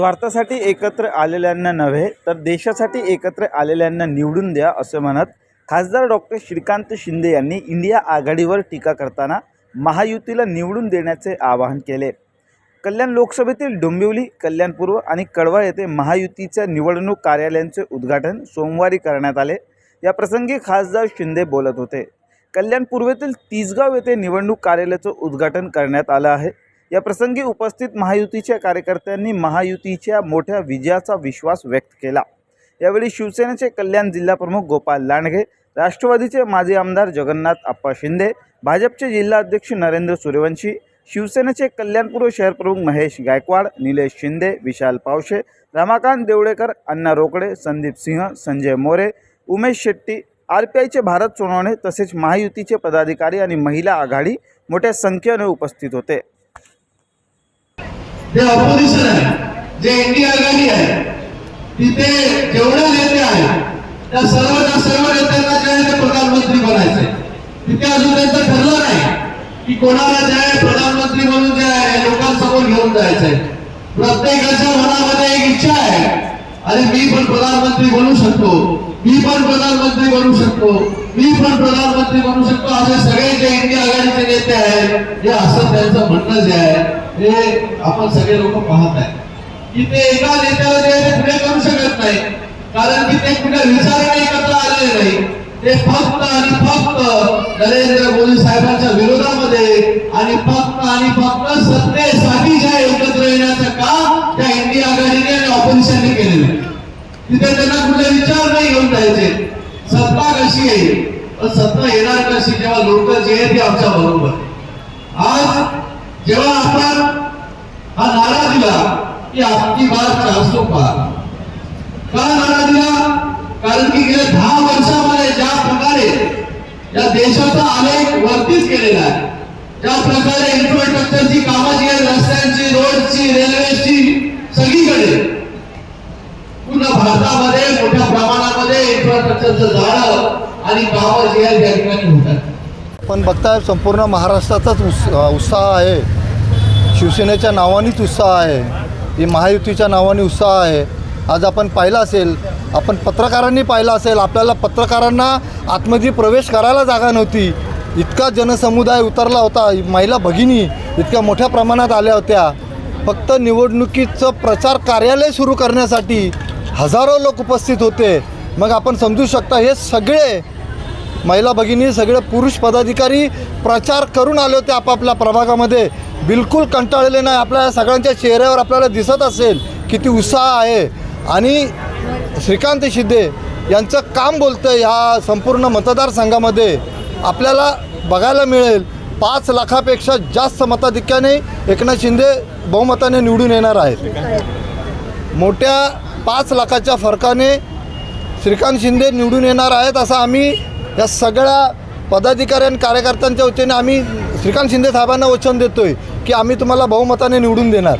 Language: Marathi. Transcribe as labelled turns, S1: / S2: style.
S1: स्वार्थासाठी एकत्र आलेल्यांना नव्हे तर देशासाठी एकत्र आलेल्यांना निवडून द्या असं म्हणत खासदार डॉक्टर श्रीकांत शिंदे यांनी इंडिया आघाडीवर टीका करताना महायुतीला निवडून देण्याचे आवाहन केले. कल्याण लोकसभेतील डोंबिवली कल्याणपूर्व आणि कडवा येथे महायुतीच्या निवडणूक कार्यालयांचे उद्घाटन सोमवारी करण्यात आले. या प्रसंगी खासदार शिंदे बोलत होते. कल्याण पूर्वेतील तिसगाव येथे निवडणूक कार्यालयाचं उद्घाटन करण्यात आलं आहे. या प्रसंगी उपस्थित महायुतीच्या कार्यकर्त्यांनी महायुतीच्या मोठ्या विजयाचा विश्वास व्यक्त केला. यावेळी शिवसेनेचे कल्याण जिल्हाप्रमुख गोपाल लांडगे राष्ट्रवादीचे माजी आमदार जगन्नाथ आप्पा शिंदे भाजपचे जिल्हाध्यक्ष नरेंद्र सूर्यवंशी शिवसेनेचे कल्याणपूर्व शहरप्रमुख महेश गायकवाड निलेश शिंदे विशाल पावशे रमाकांत देवळेकर अण्णा रोकडे संदीप सिंह संजय मोरे उमेश शेट्टी आर पी आयचे भारत सोनवणे तसेच महायुतीचे पदाधिकारी आणि महिला आघाडी मोठ्या संख्येने उपस्थित होते.
S2: जे ऑपोजिशन आहे. जे इंडिया आघाडी आहे. तिथे जेवढे नेते आहेत त्या सर्व सर्व नेत्यांना जे आहे ते प्रधानमंत्री बनायचे. तिथे अजून त्यांचं ठरलं नाही की कोणाला जे आहे प्रधानमंत्री म्हणून जे आहे लोकांसमोर घेऊन जायचंय. प्रत्येकाच्या मनामध्ये एक इच्छा आहे. अरे मी पण प्रधानमंत्री बनू शकतो. मी पण प्रधानमंत्री बनू शकतो. मी पण प्रधानमंत्री बनू शकतो. असे सगळे जे इंडिया आघाडीचे नेते आहेत जे असं त्यांचं म्हणणं जे आहे हे आपण सगळे लोक पाहत आहे. की ते एका नेत्याला जे पुढे करू शकत नाही. कारण की ते कुठे विचाराने एकत्र आलेले नाही. ते फक्त आणि फक्त नरेंद्र मोदी साहेबांच्या विरोधामध्ये आणि फक्त आणि फक्त सत्तेसाठी एकत्र येण्याचं काम त्या इंडिया आघाडीने आणि ऑपोजिशनने केलेलं आहे. तिथे त्यांना कुठले विचार नाही घेऊन जायचे. सत्ता कशी येईल? सत्ता येणार कशी जेव्हा लोक जे आहे ते आमच्या बरोबर. आज जेव्हा आपण हा नारा दिला की आपली बार चारसो पार का नारा दिला? कारण की गेल्या दहा वर्षामध्ये ज्या प्रकारे या देशाचा आलेख वर्तीच केलेला आहे ज्या प्रकारे इन्फ्रास्ट्रक्चरची कामं जी आहेत रस्त्यांची रोडची रेल्वेची सगळीकडे पूर्ण भारतामध्ये मोठ्या प्रमाणामध्ये इन्फ्रास्ट्रक्चरचं जाळं आणि कामं जी आहेत या ठिकाणी होतात.
S3: पण बघताय संपूर्ण महाराष्ट्राचाच उत्साह आहे. शिवसेनेच्या नावानेच उत्साह आहे. ही महायुतीच्या नावाने उत्साह आहे. आज आपण पाहिलं असेल आपण पत्रकारांनी पाहिलं असेल आपल्याला पत्रकारांना आतमध्ये प्रवेश करायला जागा नव्हती. इतका जनसमुदाय उतरला होता महिला भगिनी इतक्या मोठ्या प्रमाणात आल्या होत्या. फक्त निवडणुकीचं प्रचार कार्यालय सुरू करण्यासाठी हजारो लोक उपस्थित होते. मग आपण समजू शकता हे सगळे महिला भगिनी सगळे पुरुष पदाधिकारी प्रचार करून आले होते आपापल्या प्रभागामध्ये. बिलकुल कंटाळले नाही. आपल्या सगळ्यांच्या चेहऱ्यावर आपल्याला दिसत असेल किती उत्साह आहे. आणि श्रीकांत शिंदे यांचं काम बोलतं ह्या संपूर्ण मतदारसंघामध्ये. आपल्याला बघायला मिळेल पाच लाखापेक्षा जास्त मताधिक्याने एकनाथ शिंदे बहुमताने निवडून येणार आहेत. मोठ्या पाच लाखाच्या फरकाने श्रीकांत शिंदे निवडून येणार आहेत असं आम्ही या सगळ्या पदाधिकारी आणि कार्यकर्त्यांच्या वतीने आम्ही श्रीकांत शिंदे साहेबांना वचन देतोय की आम्ही तुम्हाला बहुमताने निवडून देणार.